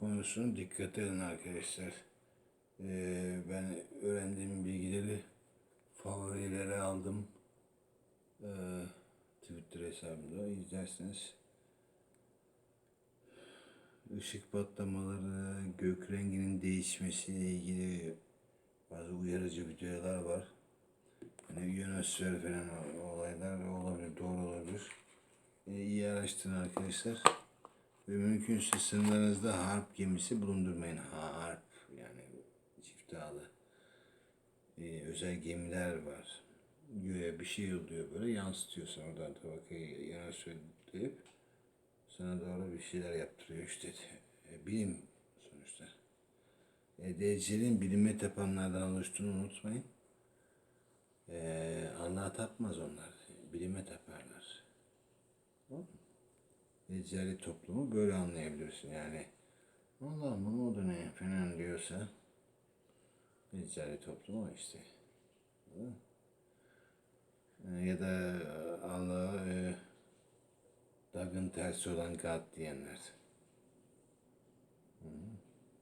konusunu dikkat edin arkadaşlar. Ee, ben öğrendiğim bilgileri favorilere aldım. Ee, Twitter hesabımda izlerseniz ışık patlamaları, gök renginin değişmesiyle ilgili bazı uyarıcı videolar var. Hani ionosfer falan olaylar olabilir, doğru olabilir. Ee, iyi araştırın arkadaşlar. Ve mümkünse sınırlarınızda harp gemisi bulundurmayın. Harp yani çift ağlı. Ee, özel gemiler var. Göğe bir şey oluyor böyle yansıtıyor sana oradan tabakayı yana söyleyip sana doğru bir şeyler yaptırıyor işte. E, bilim sonuçta. E, DC'nin bilime tapanlardan oluştuğunu unutmayın. E, Allah'a tapmaz onlar. Bilime taparlar. Ticari toplumu böyle anlayabilirsin yani. Allah'ım bunun adı ne falan diyorsa ticari toplum o işte. E, Ya da Allah'a e, Dag'ın tersi olan God diyenler. Hı.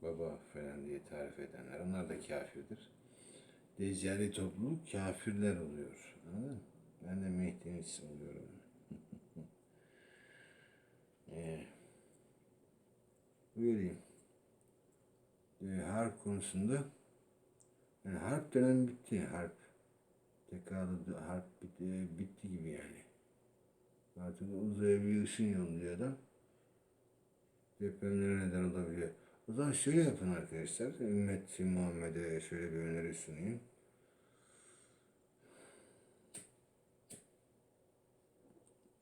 Baba falan diye tarif edenler. Onlar da kafirdir. Ticari toplum kafirler oluyor. Anladın? Ben de Mehdi'nin oluyorum. Ee, Böyleyim. Ee, harp konusunda yani harp dönemi bitti. Harp. Tekrarlı harp bitti, bitti gibi yani. Artık uzaya bir ışın yolluyor adam. Depremlere neden olabiliyor. O zaman şöyle yapın arkadaşlar. Ümmeti Muhammed'e şöyle bir öneri sunayım.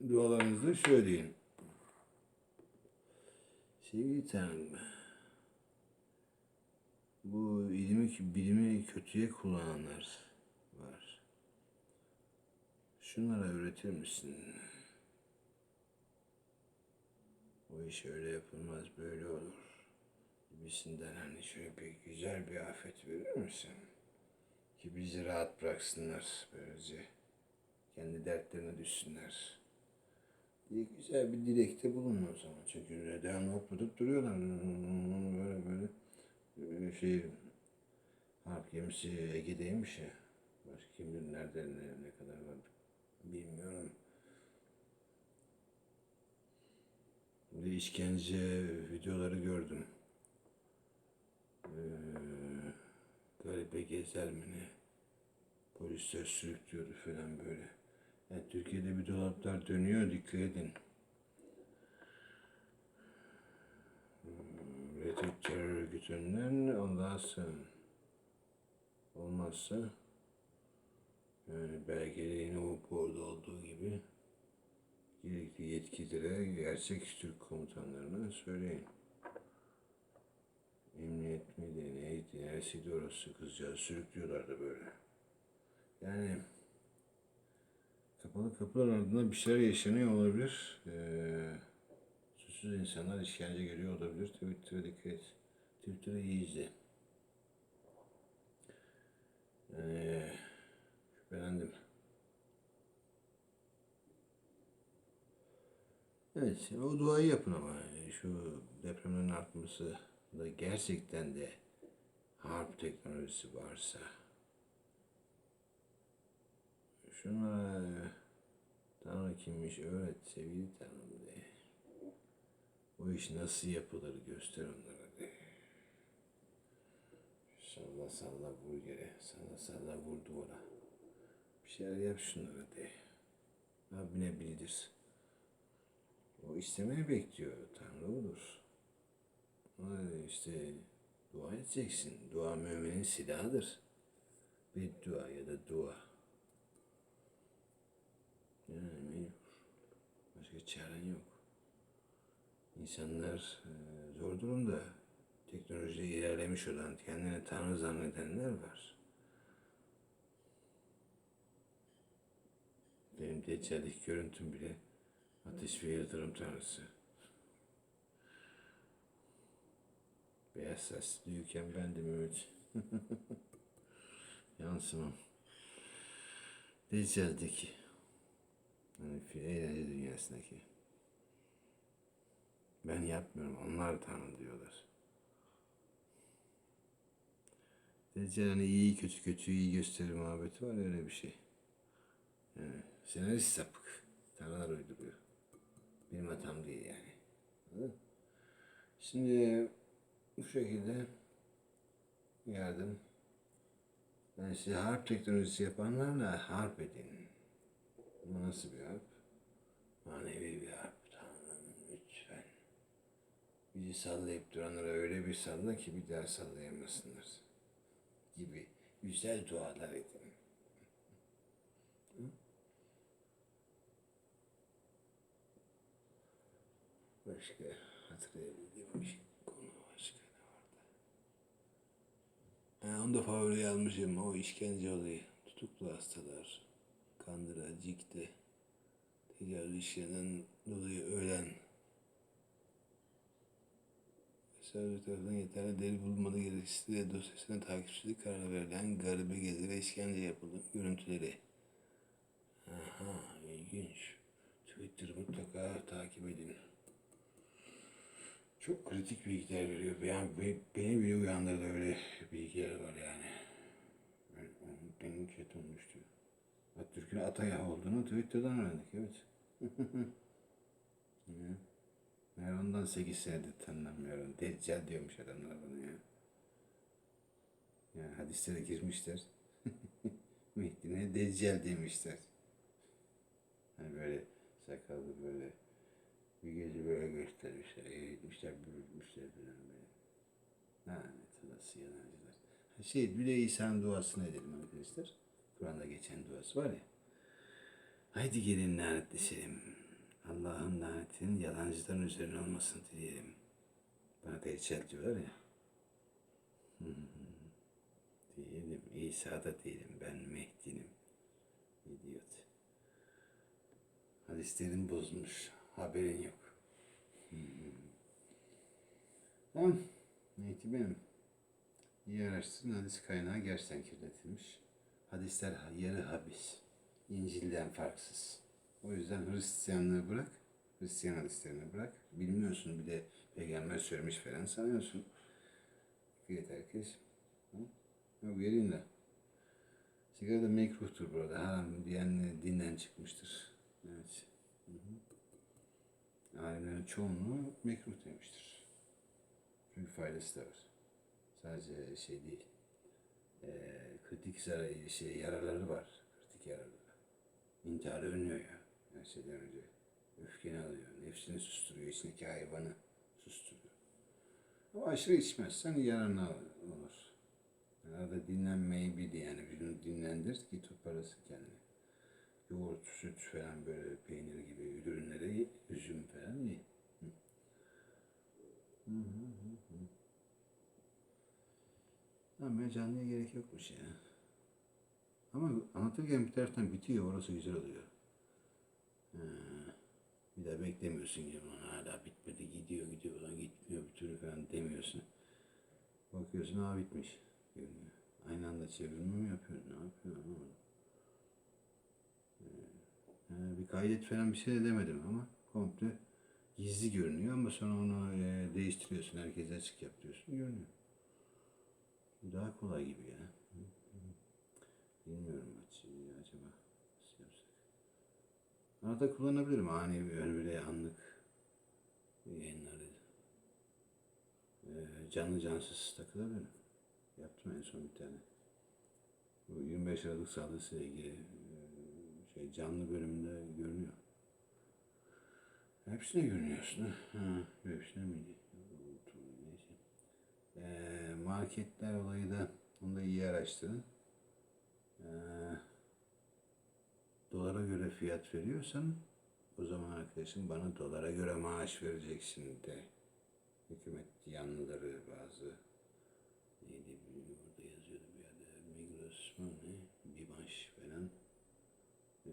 Dualarınızda şöyle deyin. Sevgili Tanrım, bu ilmi, bilimi kötüye kullananlar var. Şunlara öğretir misin? O iş öyle yapılmaz, böyle olur. Gibisinden hani şöyle bir güzel bir afet verir misin? Ki bizi rahat bıraksınlar böylece. Kendi dertlerine düşsünler diye güzel bir dilekte bulunun o zaman. Çünkü devamlı hoplatıp duruyorlar. Böyle böyle Ee, şey harp gemisi Ege'deymiş ya. Başka kim bilir nerede ne, ne kadar var bilmiyorum. Bir işkence videoları gördüm. Ee, garibe gezer mi ne? Polisler sürüklüyordu falan böyle. Yani Türkiye'de bir dolaplar dönüyor, dikkat edin. Hmm, Reddit terör örgütünden Allah'a. Olmazsa yani belgelerini o orada olduğu gibi gerekli yetkililere, gerçek Türk komutanlarına söyleyin. Emniyet miydi, neydi, neresiydi orası kızcağız sürüklüyorlardı böyle. Yani Kapalı kapılar ardında bir şeyler yaşanıyor olabilir. Ee, suçsuz insanlar işkence görüyor olabilir. Twitter'a dikkat et. Twitter'ı iyi izle. Ee, şüphelendim. Evet, o duayı yapın ama şu depremlerin artması da gerçekten de harp teknolojisi varsa Şunlara Tanrı kimmiş öğret sevgili Tanrım de. O iş nasıl yapılır göster onlara de. Salla salla vur yere, salla salla vur duvara. Bir şeyler yap şunlara de. Rabbine bildir. O istemeni bekliyor. Tanrı olur. Ona işte dua edeceksin. Dua müminin silahıdır. Bir dua ya da dua. Yani mecbur. Başka çaren yok. İnsanlar e, zor durumda. Teknolojide ilerlemiş olan, kendini tanrı zannedenler var. Benim deccalik görüntüm bile ateş ve yıldırım tanrısı. Beyaz saçlı büyükken bendim evet. Yansımam. Deccal'deki. Yani eğlence dünyasındaki. Ben yapmıyorum. Onlar Tanrı diyorlar. Deccal hani iyi kötü kötü iyi gösterir muhabbeti var öyle bir şey. Yani senarist sapık. Tanrılar uyduruyor. Benim hatam değil yani. Şimdi bu şekilde yardım. Ben size harp teknolojisi yapanlarla harp edin. Bu nasıl bir harp? Manevi bir harp. Tanrım lütfen. Bizi sallayıp duranlara öyle bir salla ki bir daha sallayamasınlar. Gibi güzel dualar edin. Başka hatırlayabildiğim bir şey. Konu başka ne vardı? Ha, onu da favori yazmışım. O işkence olayı. Tutuklu hastalar. Kandıra, Cik'te. Tecavüz işlerinden dolayı ölen. Savcı tarafından yeterli delil bulunmadığı gerekçesiyle dosyasına takipsizlik kararı verilen garibe gezilere işkence yapıldı. Görüntüleri. Aha ilginç. Twitter mutlaka takip edin. Çok kritik bilgiler veriyor. Yani be- beni bile uyandırdı öyle bilgiler var yani. Ben, benim kötü olmuştu. Atatürk'ün Atayah olduğunu Twitter'dan öğrendik evet. Ya. Meğer ondan 8 senedir tanınamıyorum. Deccal diyormuş adamlar bana ya. Yani hadislere girmişler. Mehdi'ne Deccal demişler. Hani böyle sakallı böyle bir gece böyle göstermişler, eğitmişler, bürütmüşler falan böyle. Lanet olası yalancılar. Şey, bir de İsa'nın duasını edelim arkadaşlar. Kur'an'da geçen duası var ya. Haydi gelin lanetleşelim. Allah'ın lanetinin yalancıların üzerine olmasını dileyelim. Bana deccal diyorlar ya. Diyelim. İsa da değilim. Ben Mehdi'nim. İdiot. Hadislerin bozulmuş. Haberin yok. Tamam. Mehdi benim. İyi araştırın. Hadis kaynağı gerçekten kirletilmiş. Hadisler yarı habis. İncil'den farksız. O yüzden Hristiyanlığı bırak. Hristiyan hadislerini bırak. Bilmiyorsun bir de peygamber söylemiş falan sanıyorsun. Dikkat herkes. Yok gelin de. Sigara da mekruhtur burada. Haram diyen dinden çıkmıştır. Evet. Hı hı. Alimlerin çoğunluğu mekruh demiştir. Çünkü faydası da var. Sadece şey değil. Ee, kritik zarar, şey, yararları var. Kritik yararları. İntiharı önlüyor ya. Her şeyden önce. Öfkeni alıyor. Nefsini susturuyor. içindeki hayvanı susturuyor. Ama aşırı içmezsen yararına olur. Arada dinlenmeyi bil yani vücudunu dinlendir ki toparlasın kendini. Yoğurt, süt falan böyle peynir gibi ürünleri, üzüm falan ye. Hı. Hı hı hı hı. Ama canlıya gerek yokmuş ya. Ama anlatırken bir taraftan bitiyor, orası güzel oluyor. Ha, bir daha beklemiyorsun ki "Ulan hala bitmedi, gidiyor gidiyor, ulan gitmiyor bir türlü falan demiyorsun. Bakıyorsun ha bitmiş görünüyor. Aynı anda çevirme mi yapıyorsun, ne yapıyorsun anlamadım. Ee, bir kaydet falan bir şey de demedim ama komple gizli görünüyor ama sonra onu e, değiştiriyorsun, herkese açık yap diyorsun, görünüyor. Daha kolay gibi ya. Bilmiyorum açıyı acaba nasıl yapsak. Arada kullanabilirim ani bir böyle anlık yayınları. Ee, canlı cansız takılabilirim. Yaptım en son bir tane. Bu 25 Aralık saldırısıyla ilgili e, şey canlı bölümünde görünüyor. Hepsine görünüyorsun ha hepsine miydi? Marketler olayı da onu da iyi araştırın. Ee, dolara göre fiyat veriyorsan o zaman arkadaşım bana dolara göre maaş vereceksin de. Hükümet yanlıları bazı neydi burada yazıyordu bir yerde Migros mu ne Bibaş falan ee,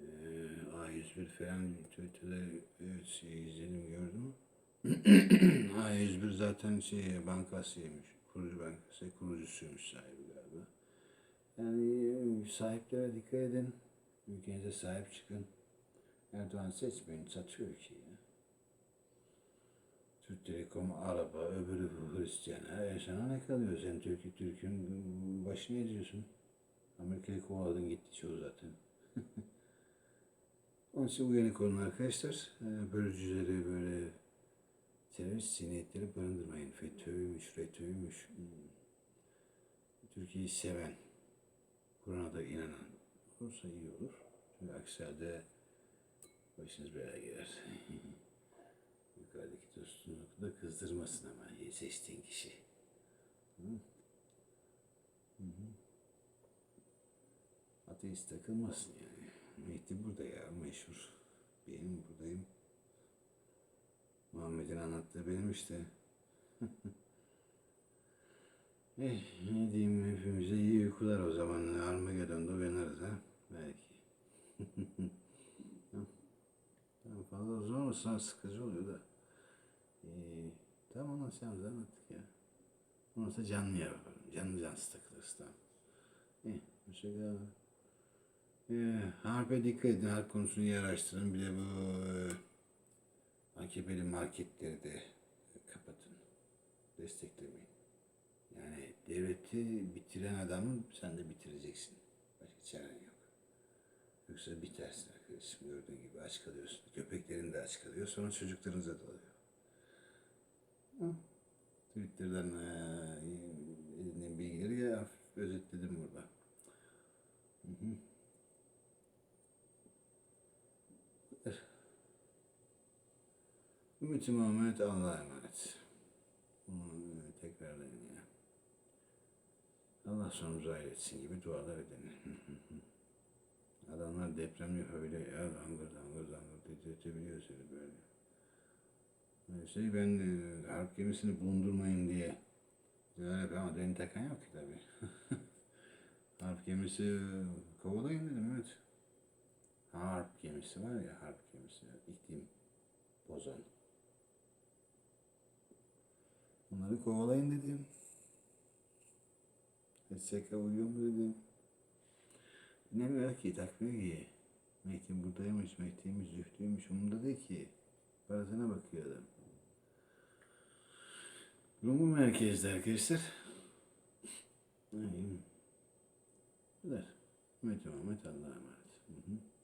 A101 falan Twitter'da evet şey izledim gördüm. A101 zaten şey bankasıymış. Kurucu bankası, kurucusuymuş sahibi galiba. Yani sahiplere dikkat edin. Ülkenize sahip çıkın. Erdoğan seçmeyin, satıyor ülkeyi. ya. Türk Telekom araba, öbürü Hristiyan'a. E sana ne kalıyor? Sen Türk'ü Türk'ün başına ediyorsun. Amerika'yı kovaladın gitti çoğu zaten. Onun için uyanık olun arkadaşlar. E, Bölücüleri böyle terörist zihniyetleri barındırmayın. FETÖ'ymüş, FETÖ'ymüş. Hmm. Türkiye'yi seven, Kur'an'a da inanan olursa iyi olur. Çünkü aksi halde başınız belaya girer. Yukarıdaki dostunu da kızdırmasın ama seçtiğin kişi. Hı? Hı hı. Ateist takılmasın yani. Mehdi burada ya meşhur. Benim buradayım. Muhammed'in anlattığı benim işte. eh, ne diyeyim hepimize iyi uykular o zaman. Armageddon'da uyanırız ha. Belki. Tamam. Fazla uzun olursa sıkıcı oluyor da. Ee, tamam de anlattık ya. Ondan sonra canlı yapalım. Canlı cansız takılırız tamam. İyi. Hoşçakalın. Ee, harpe dikkat edin. Harp konusunu iyi araştırın. Bir de bu AKP'li marketleri de kapatın. Desteklemeyin. Yani devleti bitiren adamı sen de bitireceksin. Başka çaren yok. Yoksa bitersin arkadaşım. Gördüğün gibi aç kalıyorsun. Köpeklerin de aç kalıyor. Sonra çocuklarınıza dalıyor. Hı. Twitter'dan eee, edindiğim bilgileri ya özetledim burada. Hı hı. Ümit-i Muhammed Allah'a emanet. Bunu e, tekrarlayın ya. Allah sonumuzu hayretsin gibi dualar edin. Adamlar depremli öyle ya zangır zangır zangır titretebiliyor seni böyle. Neyse ben e, harp gemisini bulundurmayın diye öyle ama beni takan yok ki tabi. harp gemisi e, kovalayın dedim evet. Harp gemisi var ya harp gemisi iklim bozan. Onları kovalayın dedim. SK uyuyor mu dedim. Dinlemiyor ki, takmıyor ki. Mehdi buradaymış, Mehdi'ymiş, zühtüymüş, umurda değil ki. Parasına bakıyor adam. Rumbu merkezde arkadaşlar. Aynen. Bu kadar. Mehmet Allah'a emanet. Hı hı.